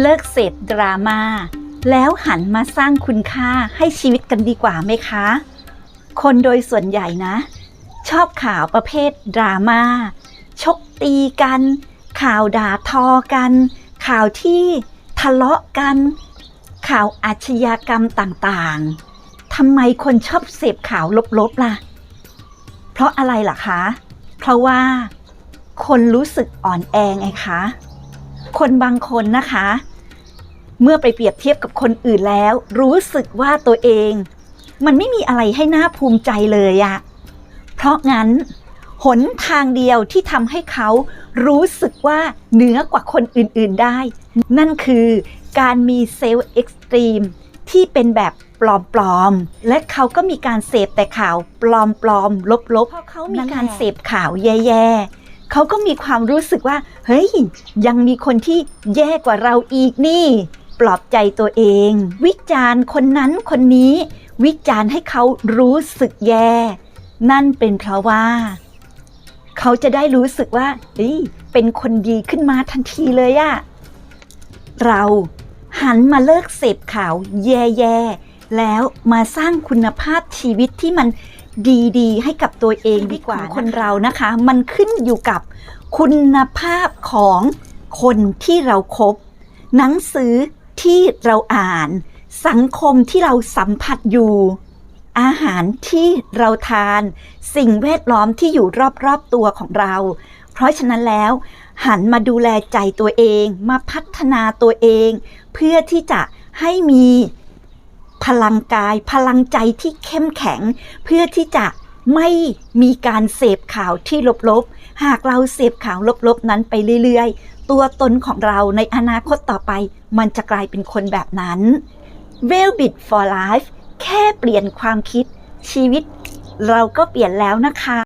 เลิกเสพดราม่าแล้วหันมาสร้างคุณค่าให้ชีวิตกันดีกว่าไหมคะ คนโดยส่วนใหญ่นะ ชอบข่าวประเภทดราม่าชกตีกัน ข่าวด่าทอกัน ข่าวที่ทะเลาะกัน ข่าวอาชญากรรมต่างๆทำไมคนชอบเสพข่าวลบๆล่ะ เพราะอะไรล่ะคะ เพราะว่าคนรู้สึกอ่อนแอไงคะ คนบางคนนะคะ เมื่อไปเปรียบเทียบกับคนอื่นแล้ว รู้สึกว่าตัวเอง มันไม่มีอะไรให้หน่าภูมิใจเลยอะเพราะงั้น หนทางเดียวที่ทำให้เขารู้สึกว่าเหนือกว่าคนอื่นๆได้ นั่นคือการมีเซลล์เอ็กซ์ตรีมที่เป็นแบบปลอมๆ และเขาก็มีการเสพแต่ข่าวปลอมๆ ลบๆ เพราะเขามีการเสพข่าวแย่ๆ เขาก็มีความรู้สึกว่า เฮ้ย ยังมีคนที่แย่กว่าเราอีกนี่ ปลอบใจตัวเอง วิจารณ์คนนั้นคนนี้ วิจารณ์ให้เขารู้สึกแย่ นั่นเป็นเพราะว่า เขาจะได้รู้สึกว่าเฮ้ยเป็นคนดีขึ้นมาทันทีเลยอะเราหันมาเลิกเสพข่าวแย่ๆแล้วมาสร้างคุณภาพชีวิตที่มัน ดีๆ ให้กับตัวเองดีกว่าคนเรานะคะ มันขึ้นอยู่กับคุณภาพของคนที่เราครบหนังสือที่เราอ่าน สังคมที่เราสัมผัสอยู่ อาหารที่เราทาน สิ่งแวดล้อมที่อยู่รอบๆตัวของเรา เพราะฉะนั้นแล้ว หันมาดูแลใจตัวเองมาพัฒนาตัวเอง เพื่อที่จะให้มี พลังกาย พลังใจที่เข้มแข็ง เพื่อที่จะไม่มีการเสพข่าวที่ลบๆ หากเราเสพข่าวลบๆ นั้นไปเรื่อยๆ ตัวตนของเราในอนาคตต่อไป มันจะกลายเป็นคนแบบนั้น w e l b i t for Life แค่เปลี่ยนความคิดชีวิต เราก็เปลี่ยนแล้วนะคะ